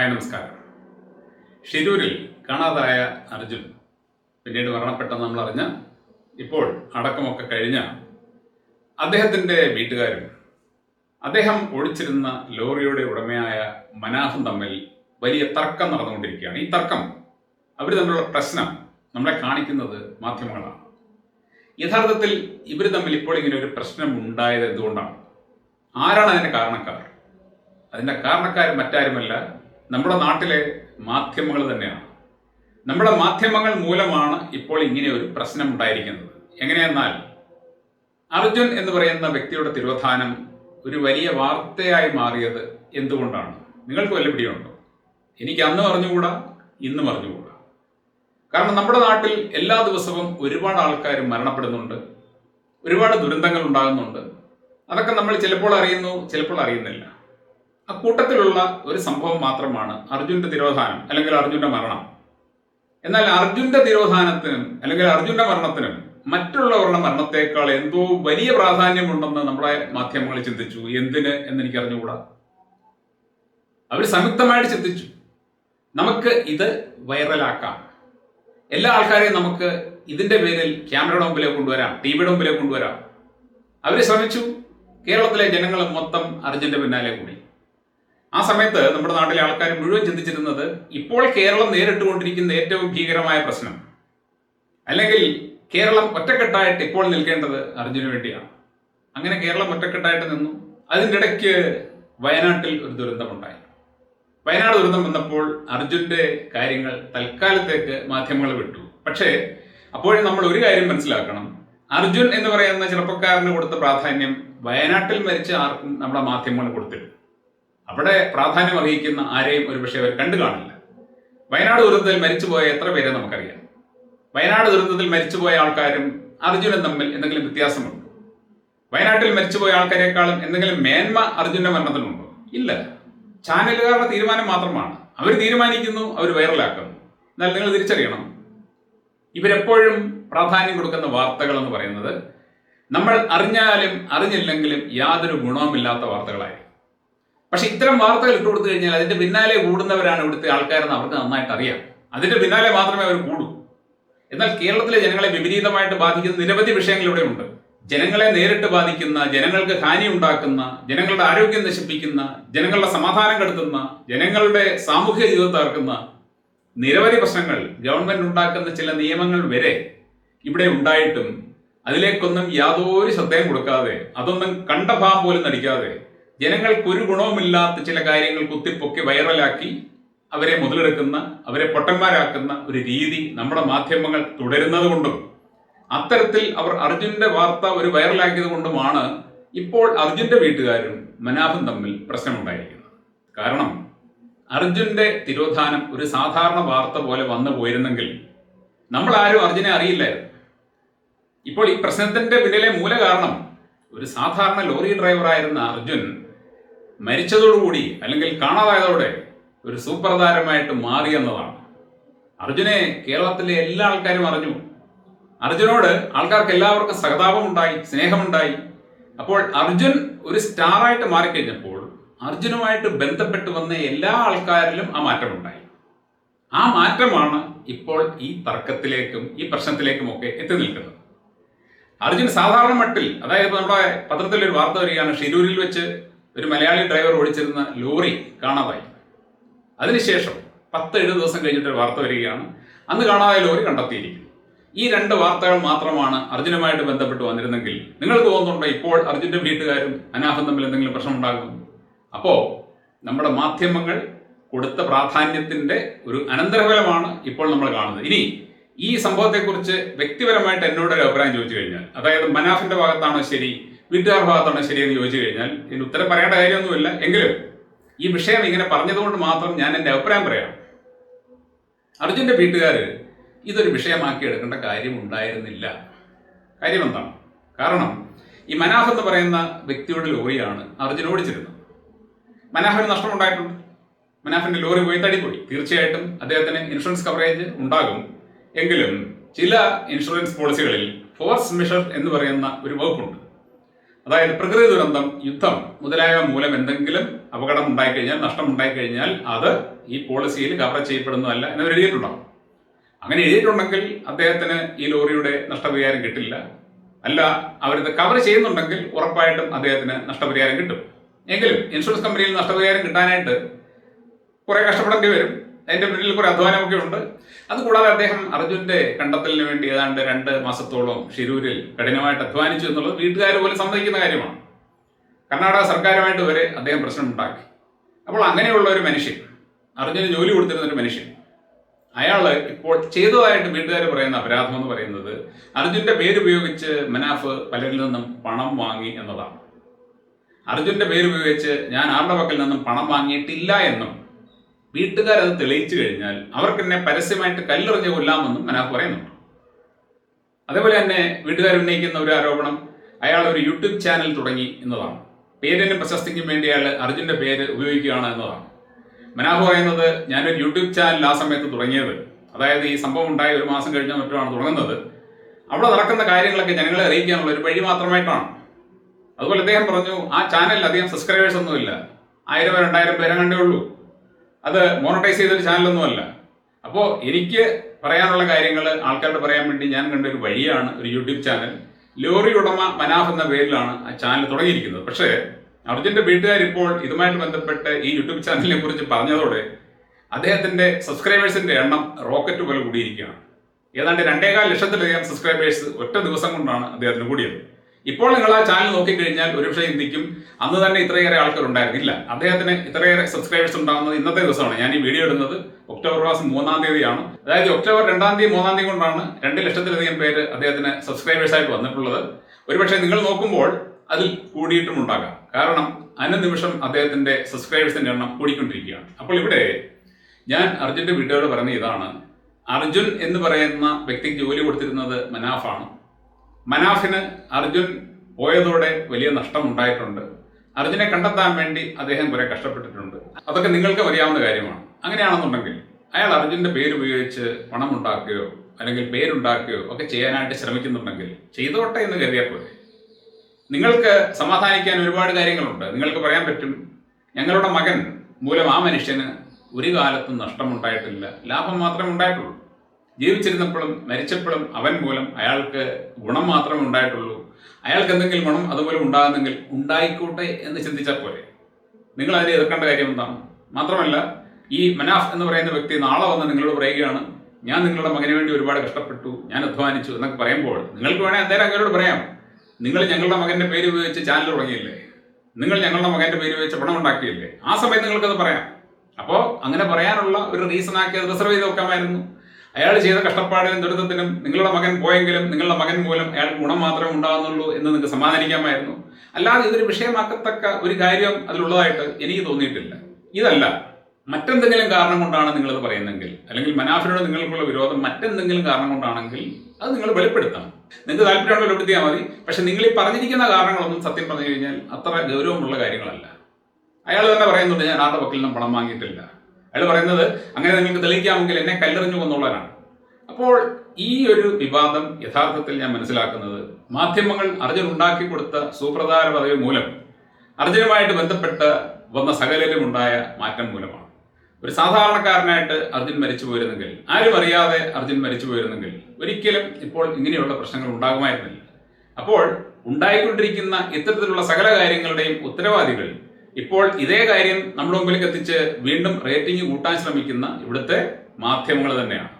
Hi നമസ്കാരം. ഷിരൂരിൽ കാണാതായ അർജുൻ പിന്നീട് മരണപ്പെട്ടെന്ന് നമ്മൾ അറിഞ്ഞ ഇപ്പോൾ അടക്കമൊക്കെ കഴിഞ്ഞ അദ്ദേഹത്തിന്റെ വീട്ടുകാരും അദ്ദേഹം ഒഴിച്ചിരുന്ന ലോറിയുടെ ഉടമയായ മനാഫും തമ്മിൽ വലിയ തർക്കം നടന്നുകൊണ്ടിരിക്കുകയാണ്. ഈ തർക്കം അവർ തമ്മിലുള്ള പ്രശ്നം നമ്മളെ കാണിക്കുന്നത് മാധ്യമങ്ങളാണ്. യഥാർത്ഥത്തിൽ ഇവർ തമ്മിൽ ഇപ്പോൾ ഇങ്ങനെ ഒരു പ്രശ്നം ഉണ്ടായത് എന്തുകൊണ്ടാണ്? ആരാണ് അതിന്റെ കാരണക്കാർ? അതിന്റെ കാരണക്കാർ മറ്റാരുമല്ല നമ്മുടെ നാട്ടിലെ മാധ്യമങ്ങൾ തന്നെയാണ്. നമ്മുടെ മാധ്യമങ്ങൾ മൂലമാണ് ഇപ്പോൾ ഇങ്ങനെ ഒരു പ്രശ്നം ഉണ്ടായിരിക്കുന്നത്. എങ്ങനെയെന്നാൽ അർജുൻ എന്ന് പറയുന്ന വ്യക്തിയുടെ തിരോധാനം ഒരു വലിയ വാർത്തയായി മാറിയത് എന്തുകൊണ്ടാണ്? നിങ്ങൾക്ക് വല്ല പിടിയുണ്ടോ? എനിക്ക് അന്നും അറിഞ്ഞുകൂടാ ഇന്നും അറിഞ്ഞുകൂടാ. കാരണം നമ്മുടെ നാട്ടിൽ എല്ലാ ദിവസവും ഒരുപാട് ആൾക്കാർ മരണപ്പെടുന്നുണ്ട് ഒരുപാട് ദുരന്തങ്ങൾ ഉണ്ടാകുന്നുണ്ട്. അതൊക്കെ നമ്മൾ ചിലപ്പോൾ അറിയുന്നു ചിലപ്പോൾ അറിയുന്നില്ല. ആ കൂട്ടത്തിലുള്ള ഒരു സംഭവം മാത്രമാണ് അർജുന്റെ തിരോധാനം അല്ലെങ്കിൽ അർജുന്റെ മരണം. എന്നാൽ അർജുന്റെ തിരോധാനത്തിനും അല്ലെങ്കിൽ അർജുന്റെ മരണത്തിനും മറ്റുള്ളവരുടെ മരണത്തെക്കാൾ എന്തോ വലിയ പ്രാധാന്യമുണ്ടെന്ന് നമ്മുടെ മാധ്യമങ്ങൾ ചിന്തിച്ചു. എന്തിന് എന്ന് എനിക്ക് അറിഞ്ഞുകൂടാ അവർ സംയുക്തമായിട്ട് ചിന്തിച്ചു. നമുക്ക് ഇത് വൈറലാക്കാം. എല്ലാ ആൾക്കാരെയും നമുക്ക് ഇതിന്റെ പേരിൽ ക്യാമറയുടെ മുമ്പിലേക്ക് കൊണ്ടുവരാം ടി വിയുടെ മുമ്പിലേക്ക് കൊണ്ടുവരാം. അവർ ശ്രമിച്ചു. കേരളത്തിലെ ജനങ്ങൾ മൊത്തം അർജുന്റെ പിന്നാലെ കൂടി. ആ സമയത്ത് നമ്മുടെ നാട്ടിലെ ആൾക്കാർ മുഴുവൻ ചിന്തിച്ചിരുന്നത് ഇപ്പോൾ കേരളം നേരിട്ടുകൊണ്ടിരിക്കുന്ന ഏറ്റവും ഭീകരമായ പ്രശ്നം. അല്ലെങ്കിൽ കേരളം ഒറ്റക്കെട്ടായിട്ട് ഇപ്പോൾ നിൽക്കേണ്ടത് അർജുന് വേണ്ടിയാണ്. അങ്ങനെ കേരളം ഒറ്റക്കെട്ടായിട്ട് നിന്നു. അതിന്റെ ഇടയ്ക്ക് വയനാട്ടിൽ ഒരു ദുരന്തമുണ്ടായി. വയനാട് ദുരന്തം വന്നപ്പോൾ അർജുന്റെ കാര്യങ്ങൾ തൽക്കാലത്തേക്ക് മാധ്യമങ്ങൾ വിട്ടു. പക്ഷേ അപ്പോഴും നമ്മൾ ഒരു കാര്യം മനസ്സിലാക്കണം. അർജുൻ എന്ന് പറയുന്ന ചെറുപ്പക്കാരന് കൊടുത്ത പ്രാധാന്യം വയനാട്ടിൽ മരിച്ച ആർക്കും നമ്മുടെ മാധ്യമങ്ങൾ കൊടുത്തില്ല അവിടെ പ്രാധാന്യം അർഹിക്കുന്ന ആരെയും ഒരുപക്ഷെ അവർ കണ്ടു കാണില്ല. വയനാട് ദുരന്തത്തിൽ മരിച്ചുപോയ എത്ര പേരെ നമുക്കറിയാം? വയനാട് ദുരന്തത്തിൽ മരിച്ചുപോയ ആൾക്കാരും അർജുനൻ തമ്മിൽ എന്തെങ്കിലും വ്യത്യാസമുണ്ടോ? വയനാട്ടിൽ മരിച്ചുപോയ ആൾക്കാരെക്കാളും എന്തെങ്കിലും മേന്മ അർജുന്റെ മരണത്തിനുണ്ടോ? ഇല്ല. ചാനലുകാരുടെ തീരുമാനം മാത്രമാണ്. അവർ തീരുമാനിക്കുന്നു അവർ വൈറലാക്കുന്നു. എന്നാൽ നിങ്ങൾ തിരിച്ചറിയണം. ഇവരെപ്പോഴും പ്രാധാന്യം കൊടുക്കുന്ന വാർത്തകൾ എന്ന് പറയുന്നത് നമ്മൾ അറിഞ്ഞാലും അറിഞ്ഞില്ലെങ്കിലും യാതൊരു ഗുണവുമില്ലാത്ത വാർത്തകളായിരിക്കും. പക്ഷെ ഇത്തരം വാർത്തകൾ ഇട്ട് കൊടുത്തു കഴിഞ്ഞാൽ അതിന്റെ പിന്നാലെ കൂടുന്നവരാണ് ഇവിടുത്തെ ആൾക്കാരെന്ന് അവർക്ക് നന്നായിട്ട് അറിയാം. അതിന്റെ പിന്നാലെ മാത്രമേ അവർ കൂടൂ. എന്നാൽ കേരളത്തിലെ ജനങ്ങളെ വിപരീതമായിട്ട് ബാധിക്കുന്ന നിരവധി വിഷയങ്ങൾ ഇവിടെയുണ്ട് ജനങ്ങളെ നേരിട്ട് ബാധിക്കുന്ന ജനങ്ങൾക്ക് ഹാനി ഉണ്ടാക്കുന്ന ജനങ്ങളുടെ ആരോഗ്യം നശിപ്പിക്കുന്ന ജനങ്ങളുടെ സമാധാനം കെടുത്തുന്ന ജനങ്ങളുടെ സാമൂഹിക ജീവിതം തകർക്കുന്ന നിരവധി പ്രശ്നങ്ങൾ ഗവൺമെന്റ് ഉണ്ടാക്കുന്ന ചില നിയമങ്ങൾ വരെ ഇവിടെ ഉണ്ടായിട്ടും അതിലേക്കൊന്നും യാതൊരു ശ്രദ്ധയും കൊടുക്കാതെ അതൊന്നും കണ്ട ഭാവം പോലും നടിക്കാതെ ജനങ്ങൾക്ക് ഒരു ഗുണവുമില്ലാത്ത ചില കാര്യങ്ങൾ കുത്തിപ്പൊക്കി വൈറലാക്കി അവരെ മുതലെടുക്കുന്ന അവരെ പൊട്ടന്മാരാക്കുന്ന ഒരു രീതി നമ്മുടെ മാധ്യമങ്ങൾ തുടരുന്നത് കൊണ്ടും അത്തരത്തിൽ അവർ അർജുന്റെ വാർത്ത ഒരു വൈറലാക്കിയത് കൊണ്ടുമാണ് ഇപ്പോൾ അർജുന്റെ വീട്ടുകാരും മനാഫും തമ്മിൽ പ്രശ്നമുണ്ടായിരിക്കുന്നത്. കാരണം അർജുന്റെ തിരോധാനം ഒരു സാധാരണ വാർത്ത പോലെ വന്നു പോയിരുന്നെങ്കിൽ നമ്മൾ ആരും അർജുനെ അറിയില്ലായിരുന്നു. ഇപ്പോൾ ഈ പ്രശ്നത്തിന്റെ പിന്നിലെ മൂല കാരണം ഒരു സാധാരണ ലോറി ഡ്രൈവറായിരുന്ന അർജുൻ മരിച്ചതോടുകൂടി അല്ലെങ്കിൽ കാണാതായതോടെ ഒരു സൂപ്പർ താരമായിട്ട് മാറി എന്നതാണ്. അർജുനെ കേരളത്തിലെ എല്ലാ ആൾക്കാരും അറിഞ്ഞു. അർജുനോട് ആൾക്കാർക്ക് എല്ലാവർക്കും സഹതാപമുണ്ടായി സ്നേഹമുണ്ടായി. അപ്പോൾ അർജുൻ ഒരു സ്റ്റാറായിട്ട് മാറിക്കഴിഞ്ഞപ്പോൾ അർജുനുമായിട്ട് ബന്ധപ്പെട്ട് വന്ന എല്ലാ ആൾക്കാരിലും ആ മാറ്റമുണ്ടായി. ആ മാറ്റമാണ് ഇപ്പോൾ ഈ തർക്കത്തിലേക്കും ഈ പ്രശ്നത്തിലേക്കും ഒക്കെ എത്തി നിൽക്കുന്നത്. അർജുൻ സാധാരണ മട്ടിൽ അതായത് നമ്മുടെ പത്രത്തിൽ ഒരു വാർത്ത വരികയാണ് ഷിരൂരിൽ വെച്ച് ഒരു മലയാളി ഡ്രൈവർ ഓടിച്ചിരുന്ന ലോറി കാണാതായി. അതിനുശേഷം പത്ത് ഏഴ് ദിവസം കഴിഞ്ഞിട്ട് വാർത്ത വരികയാണ്. അന്ന് കാണാതായ ലോറി കണ്ടെത്തിയിരിക്കുന്നു. ഈ രണ്ട് വാർത്തകൾ മാത്രമാണ് അർജുനുമായിട്ട് ബന്ധപ്പെട്ട് വന്നിരുന്നെങ്കിൽ നിങ്ങൾക്ക് തോന്നുന്നുണ്ടോ ഇപ്പോൾ അർജുന്റെ വീട്ടുകാരും അനാഹം തമ്മിൽ എന്തെങ്കിലും പ്രശ്നം ഉണ്ടാകും അപ്പോ നമ്മുടെ മാധ്യമങ്ങൾ കൊടുത്ത പ്രാധാന്യത്തിന്റെ ഒരു അനന്തരഫലമാണ് ഇപ്പോൾ നമ്മൾ കാണുന്നത്. ഇനി ഈ സംഭവത്തെക്കുറിച്ച് വ്യക്തിപരമായിട്ട് എന്നോട് ഒരു അഭിപ്രായം ചോദിച്ചു കഴിഞ്ഞാൽ അതായത് മനാഫിന്റെ ഭാഗത്താണോ ശരി വീട്ടുകാർ ഭാഗത്താണോ ശരിയെന്ന് ചോദിച്ചു കഴിഞ്ഞാൽ ഇതിന് ഉത്തരം പറയേണ്ട കാര്യമൊന്നുമില്ല. എങ്കിലും ഈ വിഷയം ഇങ്ങനെ പറഞ്ഞതുകൊണ്ട് മാത്രം ഞാൻ എന്റെ അഭിപ്രായം പറയാം. അർജുന്റെ വീട്ടുകാർ ഇതൊരു വിഷയമാക്കി എടുക്കേണ്ട കാര്യം ഉണ്ടായിരുന്നില്ല. കാര്യം എന്താണ്? കാരണം ഈ മനാഫ് എന്ന് പറയുന്ന വ്യക്തിയുടെ ലോറിയാണ് അർജുൻ ഓടിച്ചിരുന്നത്. മനാഫിന് നഷ്ടമുണ്ടായിട്ടുണ്ട്. മനാഫിന്റെ ലോറി പോയി തടിപ്പോയി തീർച്ചയായിട്ടും അദ്ദേഹത്തിന് ഇൻഷുറൻസ് കവറേജ് ഉണ്ടാകും. എങ്കിലും ചില ഇൻഷുറൻസ് പോളിസികളിൽ ഫോഴ്സ് മെഷർ എന്ന് പറയുന്ന ഒരു വകുപ്പുണ്ട്. അതായത് പ്രകൃതി ദുരന്തം യുദ്ധം മുതലായവ മൂലം എന്തെങ്കിലും അപകടം ഉണ്ടായിക്കഴിഞ്ഞാൽ നഷ്ടം ഉണ്ടായിക്കഴിഞ്ഞാൽ അത് ഈ പോളിസിയിൽ കവർ ചെയ്യപ്പെടുന്നതല്ല എന്നവർ എഴുതിയിട്ടുണ്ടാവും അങ്ങനെ എഴുതിയിട്ടുണ്ടെങ്കിൽ അദ്ദേഹത്തിന് ഈ ലോറിയുടെ നഷ്ടപരിഹാരം കിട്ടില്ല. അല്ല അവരിത് കവർ ചെയ്യുന്നുണ്ടെങ്കിൽ ഉറപ്പായിട്ടും അദ്ദേഹത്തിന് നഷ്ടപരിഹാരം കിട്ടും. എങ്കിലും ഇൻഷുറൻസ് കമ്പനിയിൽ നഷ്ടപരിഹാരം കിട്ടാനായിട്ട് കുറെ കഷ്ടപ്പെടേണ്ടി വരും. അതിന്റെ പിന്നിൽ കുറെ അധ്വാനമൊക്കെ ഉണ്ട്. അതുകൂടാതെ അദ്ദേഹം അർജുന്റെ കണ്ടെത്തലിന് വേണ്ടി ഏതാണ്ട് രണ്ട് മാസത്തോളം ഷിരൂരിൽ കഠിനമായിട്ട് അധ്വാനിച്ചു എന്നുള്ളത് വീട്ടുകാർ പോലും സമ്മതിക്കുന്ന കാര്യമാണ്. കർണാടക സർക്കാരുമായിട്ട് വരെ അദ്ദേഹം പ്രശ്നമുണ്ടാക്കി അപ്പോൾ അങ്ങനെയുള്ള ഒരു മനുഷ്യൻ അർജുന് ജോലി കൊടുത്തിരുന്ന ഒരു മനുഷ്യൻ അയാൾ ഇപ്പോൾ ചെയ്തതായിട്ട് വീട്ടുകാർ പറയുന്ന അപരാധം എന്ന് പറയുന്നത് അർജുന്റെ പേരുപയോഗിച്ച് മനാഫ് പലരിൽ നിന്നും പണം വാങ്ങി എന്നതാണ്. അർജുന്റെ പേരുപയോഗിച്ച് ഞാൻ ആരുടെ പക്കൽ നിന്നും പണം വാങ്ങിയിട്ടില്ല എന്നും വീട്ടുകാരത് തെളിയിച്ചു കഴിഞ്ഞാൽ അവർക്ക് എന്നെ പരസ്യമായിട്ട് കല്ലെറിഞ്ഞ് കൊല്ലാമെന്നും മനാഫ് പറയുന്നുണ്ട്. അതേപോലെ തന്നെ വീട്ടുകാർ ഉന്നയിക്കുന്ന ഒരു ആരോപണം അയാൾ ഒരു യൂട്യൂബ് ചാനൽ തുടങ്ങി എന്നതാണ്. പേരിന് പ്രശസ്തിക്കും വേണ്ടി അയാൾ അർജുന്റെ പേര് ഉപയോഗിക്കുകയാണ് എന്നതാണ്. മനാഫ് പറയുന്നത് ഞാനൊരു യൂട്യൂബ് ചാനൽ ആ സമയത്ത് തുടങ്ങിയത്. അതായത് ഈ സംഭവം ഉണ്ടായ ഒരു മാസം കഴിഞ്ഞ മറ്റുമാണ് തുടങ്ങുന്നത്. അവിടെ നടക്കുന്ന കാര്യങ്ങളൊക്കെ ജനങ്ങളെ അറിയിക്കാനുള്ള ഒരു വഴി മാത്രമായിട്ടാണ്. അതുപോലെ അദ്ദേഹം പറഞ്ഞു ആ ചാനലിൽ അധികം സബ്സ്ക്രൈബേഴ്സ് ഒന്നുമില്ല. ആയിരം രണ്ടായിരം പേരെ കണ്ടേ ഉള്ളൂ. അത് മോണറ്റൈസ് ചെയ്തൊരു ചാനലൊന്നുമല്ല അപ്പോൾ എനിക്ക് പറയാനുള്ള കാര്യങ്ങൾ ആൾക്കാരോട് പറയാൻ വേണ്ടി ഞാൻ കണ്ട ഒരു വഴിയാണ് ഒരു യൂട്യൂബ് ചാനൽ ലോറി ഉടമ മനാഫ് എന്ന പേരിലാണ് ആ ചാനൽ തുടങ്ങിയിരിക്കുന്നത്. പക്ഷേ അർജുന്റെ വീട്ടുകാർ ഇപ്പോൾ ഇതുമായിട്ട് ബന്ധപ്പെട്ട് ഈ യൂട്യൂബ് ചാനലിനെ കുറിച്ച് പറഞ്ഞതോടെ അദ്ദേഹത്തിന്റെ സബ്സ്ക്രൈബേഴ്സിന്റെ എണ്ണം റോക്കറ്റ് പോലെ കൂടിയിരിക്കുകയാണ്. ഏതാണ്ട് രണ്ടേകാൽ ലക്ഷത്തിലധികം സബ്സ്ക്രൈബേഴ്സ് ഒറ്റ ദിവസം കൊണ്ടാണ് അദ്ദേഹത്തിന് കൂടിയത്. ഇപ്പോൾ നിങ്ങൾ ആ ചാനൽ നോക്കിക്കഴിഞ്ഞാൽ ഒരുപക്ഷെ ചിന്തിക്കും അന്ന് തന്നെ ഇത്രയേറെ ആൾക്കാർ ഉണ്ടായിരുന്നില്ല. അദ്ദേഹത്തിന് ഇത്രയേറെ സബ്സ്ക്രൈബേഴ്സ് ഉണ്ടാകുന്നത് ഇന്നത്തെ ദിവസമാണ്. ഞാൻ ഈ വീഡിയോ ഇടുന്നത് ഒക്ടോബർ മാസം മൂന്നാം തീയതിയാണ്. അതായത് ഒക്ടോബർ രണ്ടാം തീയതി മൂന്നാം തീയതി കൊണ്ടാണ് രണ്ട് ലക്ഷത്തിലധികം പേര് അദ്ദേഹത്തിന് സബ്സ്ക്രൈബേഴ്സ് ആയിട്ട് വന്നിട്ടുള്ളത്. ഒരുപക്ഷെ നിങ്ങൾ നോക്കുമ്പോൾ അതിൽ കൂടിയിട്ടും ഉണ്ടാകാം. കാരണം അനുനിമിഷം അദ്ദേഹത്തിന്റെ സബ്സ്ക്രൈബേഴ്സിന്റെ എണ്ണം കൂടിക്കൊണ്ടിരിക്കുകയാണ്. അപ്പോൾ ഇവിടെ ഞാൻ അർജുന്റെ വീട്ടുകാരോട് പറയുന്ന ഇതാണ്. അർജുൻ എന്ന് പറയുന്ന വ്യക്തിക്ക് ജോലി കൊടുത്തിരുന്നത് മനാഫാണ്. മനാഫിന് അർജുൻ പോയതോടെ വലിയ നഷ്ടം ഉണ്ടായിട്ടുണ്ട് അർജുനെ കണ്ടെത്താൻ വേണ്ടി അദ്ദേഹം കുറെ കഷ്ടപ്പെട്ടിട്ടുണ്ട്. അതൊക്കെ നിങ്ങൾക്ക് അറിയാവുന്ന കാര്യമാണ്. അങ്ങനെയാണെന്നുണ്ടെങ്കിൽ അയാൾ അർജുന്റെ പേര് ഉപയോഗിച്ച് പണം ഉണ്ടാക്കുകയോ അല്ലെങ്കിൽ പേരുണ്ടാക്കുകയോ ഒക്കെ ചെയ്യാനായിട്ട് ശ്രമിക്കുന്നുണ്ടെങ്കിൽ ചെയ്തോട്ടെ എന്ന് കരുതിയാൽ പോലെ നിങ്ങൾക്ക് സമാധാനിക്കാൻ ഒരുപാട് കാര്യങ്ങളുണ്ട്. നിങ്ങൾക്ക് പറയാൻ പറ്റും ഞങ്ങളുടെ മകൻ മൂലം ആ മനുഷ്യന് ഒരു കാലത്തും നഷ്ടമുണ്ടായിട്ടില്ല. ലാഭം മാത്രമേ ഉണ്ടായിട്ടുള്ളൂ. ജീവിച്ചിരുന്നപ്പോഴും മരിച്ചപ്പോഴും അവൻ മൂലം അയാൾക്ക് ഗുണം മാത്രമേ ഉണ്ടായിട്ടുള്ളൂ. അയാൾക്ക് എന്തെങ്കിലും ഗുണം അതുപോലെ ഉണ്ടാകുന്നെങ്കിൽ ഉണ്ടായിക്കോട്ടെ എന്ന് ചിന്തിച്ചാൽ പോലെ നിങ്ങൾ അതിനെ എതിർക്കേണ്ട കാര്യം എന്താണ്? മാത്രമല്ല ഈ മനാഫ് എന്ന് പറയുന്ന വ്യക്തി നാളെ വന്ന് നിങ്ങളോട് പറയുകയാണ് ഞാൻ നിങ്ങളുടെ മകന് വേണ്ടി ഒരുപാട് കഷ്ടപ്പെട്ടു ഞാൻ അധ്വാനിച്ചു എന്നൊക്കെ പറയുമ്പോൾ നിങ്ങൾക്ക് വേണേൽ അന്നേരം അങ്ങനോട് പറയാം. നിങ്ങൾ ഞങ്ങളുടെ മകന്റെ പേര് ഉപയോഗിച്ച് ചാനൽ തുടങ്ങിയില്ലേ? നിങ്ങൾ ഞങ്ങളുടെ മകന്റെ പേര് ഉപയോഗിച്ച് പണം ഉണ്ടാക്കിയില്ലേ? ആ സമയത്ത് നിങ്ങൾക്കത് പറയാം. അപ്പോൾ അങ്ങനെ പറയാനുള്ള ഒരു റീസൺ ആക്കി അത് റിസർവ് ചെയ്ത് വെക്കാമായിരുന്നു. അയാൾ ചെയ്ത കഷ്ടപ്പാടിലും ദുരിതത്തിനും നിങ്ങളുടെ മകൻ പോയെങ്കിലും നിങ്ങളുടെ മകൻ മൂലം അയാൾക്ക് ഗുണം മാത്രമേ ഉണ്ടാകുന്നുള്ളൂ എന്ന് നിങ്ങൾക്ക് സമാധാനിക്കാമായിരുന്നു. അല്ലാതെ ഇതൊരു വിഷയമാക്കത്തക്ക ഒരു കാര്യം അതിലുള്ളതായിട്ട് എനിക്ക് തോന്നിയിട്ടില്ല. ഇതല്ല മറ്റെന്തെങ്കിലും കാരണം കൊണ്ടാണ് നിങ്ങളിത് പറയുന്നതെങ്കിൽ അല്ലെങ്കിൽ മനാഫിനോട് നിങ്ങൾക്കുള്ള വിരോധം മറ്റെന്തെങ്കിലും കാരണം കൊണ്ടാണെങ്കിൽ അത് നിങ്ങൾ വെളിപ്പെടുത്തണം. നിങ്ങൾക്ക് താല്പര്യമുള്ള വെളിപ്പെടുത്തിയാൽ മതി. പക്ഷെ നിങ്ങൾ ഈ പറഞ്ഞിരിക്കുന്ന കാരണങ്ങളൊന്നും സത്യം പറഞ്ഞു കഴിഞ്ഞാൽ അത്ര ഗൗരവമുള്ള കാര്യങ്ങളല്ല. അയാൾ തന്നെ പറയുന്നുണ്ട് ഞാൻ ആരുടെ വക്കിൽ നിന്നും പണം വാങ്ങിയിട്ടില്ല. അയാൾ പറയുന്നത് അങ്ങനെ നിങ്ങൾക്ക് തെളിയിക്കാമെങ്കിൽ എന്നെ കല്ലെറിഞ്ഞു കൊന്നുള്ളവരാണ് അപ്പോൾ ഈ ഒരു വിവാദം യഥാർത്ഥത്തിൽ ഞാൻ മനസ്സിലാക്കുന്നത് മാധ്യമങ്ങൾ അർജുൻ ഉണ്ടാക്കി കൊടുത്ത സുപ്രധാന പദവി മൂലം അർജുനുമായിട്ട് ബന്ധപ്പെട്ട് വന്ന സകലിലും ഉണ്ടായ മാറ്റം മൂലമാണ്. ഒരു സാധാരണക്കാരനായിട്ട് അർജുൻ മരിച്ചു പോയിരുന്നെങ്കിൽ ആരും അറിയാതെ അർജുൻ മരിച്ചു പോയിരുന്നെങ്കിൽ ഒരിക്കലും ഇപ്പോൾ ഇങ്ങനെയുള്ള പ്രശ്നങ്ങൾ ഉണ്ടാകുമായിരുന്നില്ല. അപ്പോൾ ഉണ്ടായിക്കൊണ്ടിരിക്കുന്ന ഇത്തരത്തിലുള്ള സകല കാര്യങ്ങളുടെയും ഉത്തരവാദികൾ ഇപ്പോൾ ഇതേ കാര്യം നമ്മുടെ മുമ്പിലേക്ക് എത്തിച്ച് വീണ്ടും റേറ്റിംഗ് കൂട്ടാൻ ശ്രമിക്കുന്ന ഇവിടുത്തെ മാധ്യമങ്ങൾ തന്നെയാണ്.